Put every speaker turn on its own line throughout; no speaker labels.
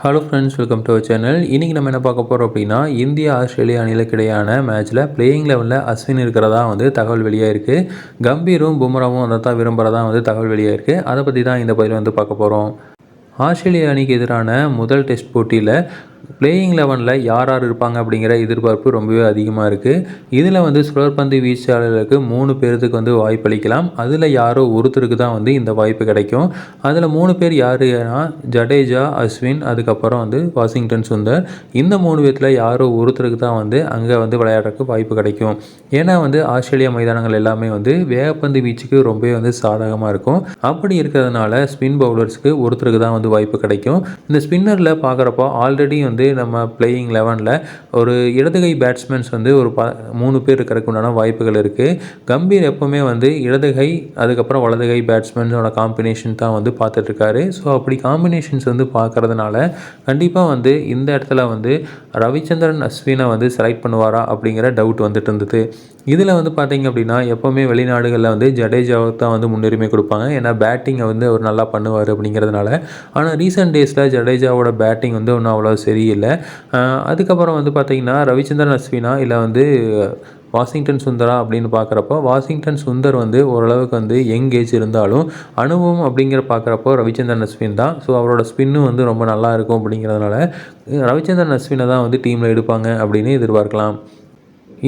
Hello friends welcome to our channel இன்றைக்கி நம்ம என்ன பார்க்க போகிறோம் அப்படின்னா இந்தியா ஆஸ்திரேலியா அணிகளுக்கிடையான மேட்ச்சில் பிளேயிங் லெவலில் அஸ்வின் இருக்கிறதா வந்து தகவல் வெளியாக இருக்குது கம்பீரும் பும்ராவும் அதை தான் விரும்புகிறதா வந்து தகவல் வெளியாக இருக்குது அதை பற்றி தான் இந்த பதிவில் வந்து பார்க்க போகிறோம் ஆஸ்திரேலியா அணிக்கு எதிரான முதல் டெஸ்ட் போட்டியில் பிளேயிங் லெவனில் யார் யார் இருப்பாங்க அப்படிங்கிற எதிர்பார்ப்பு ரொம்பவே அதிகமாக இருக்குது இதில் வந்து சுழற்பந்து வீச்சாளர்களுக்கு மூணு பேர்த்துக்கு வந்து வாய்ப்பளிக்கலாம் அதில் யாரோ ஒருத்தருக்கு தான் வந்து இந்த வாய்ப்பு கிடைக்கும். அதில் மூணு பேர் யாருன்னா ஜடேஜா அஸ்வின் அதுக்கப்புறம் வந்து வாஷிங்டன் சுந்தர். இந்த மூணு பேர்த்தில் யாரோ ஒருத்தருக்கு தான் வந்து அங்கே வந்து விளையாடுறதுக்கு வாய்ப்பு கிடைக்கும். ஏன்னா வந்து ஆஸ்திரேலியா மைதானங்கள் எல்லாமே வந்து வேகப்பந்து வீச்சுக்கு ரொம்பவே வந்து சாதகமாக இருக்கும். அப்படி இருக்கிறதுனால ஸ்பின் பவுலர்ஸ்க்கு ஒருத்தருக்கு தான் வந்து வாய்ப்பு கிடைக்கும். இந்த ஸ்பின்னரில் பார்க்குறப்போ ஆல்ரெடி வந்து நம்ம பிளேயிங் லெவனில் ஒரு இடதுகை பேட்ஸ்மேன்ஸ் வந்து ஒரு ப மூணு பேர் இருக்கிறதுக்கு உண்டான வாய்ப்புகள் இருக்குது கம்பீர் எப்போவுமே வந்து இடதுகை அதுக்கப்புறம் வலதுகை பேட்ஸ்மேன்ஸோட காம்பினேஷன் தான் வந்து பார்த்துட்ருக்காரு ஸோ அப்படி காம்பினேஷன்ஸ் வந்து பார்க்குறதுனால கண்டிப்பாக வந்து இந்த இடத்துல வந்து ரவிச்சந்திரன் அஸ்வினை வந்து செலக்ட் பண்ணுவாரா அப்படிங்கிற டவுட் வந்துட்டு இருந்தது. இதில் வந்து பார்த்திங்க அப்படின்னா எப்போவுமே வெளிநாடுகளில் வந்து ஜடேஜாவுக்கு தான் வந்து முன்னுரிமை கொடுப்பாங்க. ஏன்னா பேட்டிங்கை வந்து அவர் நல்லா பண்ணுவார் அப்படிங்கிறதுனால. ஆனால் ரீசெண்ட் டேஸில் ஜடேஜாவோட பேட்டிங் வந்து ஒன்றும் அவ்வளோ சரி தெரியல. அதுக்கப்புறம் வந்து பார்த்திங்கன்னா ரவிச்சந்திரன் அஸ்வினா இல்லை வந்து வாஷிங்டன் சுந்தரா அப்படின்னு பார்க்குறப்போ வாஷிங்டன் சுந்தர் வந்து ஓரளவுக்கு வந்து யங் ஏஜ் இருந்தாலும் அனுபவம் அப்படிங்கிற பார்க்குறப்போ ரவிச்சந்திரன் அஸ்வின் தான். ஸோ அவரோட ஸ்பின்னும் வந்து ரொம்ப நல்லா இருக்கும் அப்படிங்கிறதுனால ரவிச்சந்திரன் அஸ்வினை தான் வந்து டீமில் எடுப்பாங்க அப்படின்னு எதிர்பார்க்கலாம்.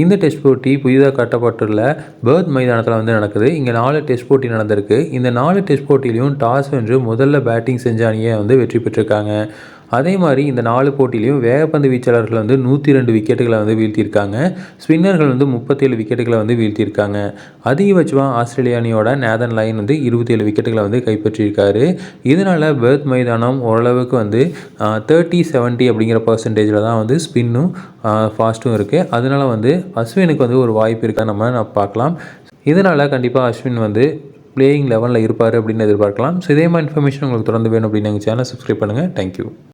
இந்த டெஸ்ட் போட்டி புதிதாக கட்டப்பட்டுள்ள பேர்த் மைதானத்தில் வந்து நடக்குது. இங்கே நாலு டெஸ்ட் போட்டி நடந்திருக்கு. இந்த நாலு டெஸ்ட் போட்டிலையும் டாஸ் வென்று முதல்ல பேட்டிங் செஞ்ச அணியை வந்து வெற்றி பெற்றிருக்காங்க. அதே மாதிரி இந்த நாலு போட்டிலையும் வேகப்பந்து வீச்சாளர்கள் வந்து நூற்றி ரெண்டு விக்கெட்டுகளை வந்து வீழ்த்தியிருக்காங்க. ஸ்பின்னர்கள் வந்து முப்பத்தேழு விக்கெட்டுகளை வந்து வீழ்த்தியிருக்காங்க. அதிகபட்சமாக ஆஸ்திரேலிய அணியோட நேதன் லைன் வந்து இருபத்தேழு விக்கெட்டுகளை வந்து கைப்பற்றியிருக்காரு. இதனால் பெர்த் மைதானம் ஓரளவுக்கு வந்து தேர்ட்டி செவன்ட்டி அப்படிங்கிற பர்சன்டேஜில் தான் வந்து ஸ்பின்னும் ஃபாஸ்ட்டும் இருக்குது அதனால் வந்து அஸ்வினுக்கு வந்து ஒரு வாய்ப்பு இருக்கா நம்ம நான் பார்க்கலாம். இதனால் கண்டிப்பாக அஸ்வின் வந்து பிளேயிங் லெவலில் இருப்பார் அப்படின்னு எதிர்பார்க்கலாம். ஸோ இதே மாதிரி இன்ஃபர்மேஷன் உங்களுக்கு தொடர்ந்து வேணும் அப்படின்னு எங்கள் சேனல் சப்ஸ்கிரைப் பண்ணுங்கள் தேங்க்யூ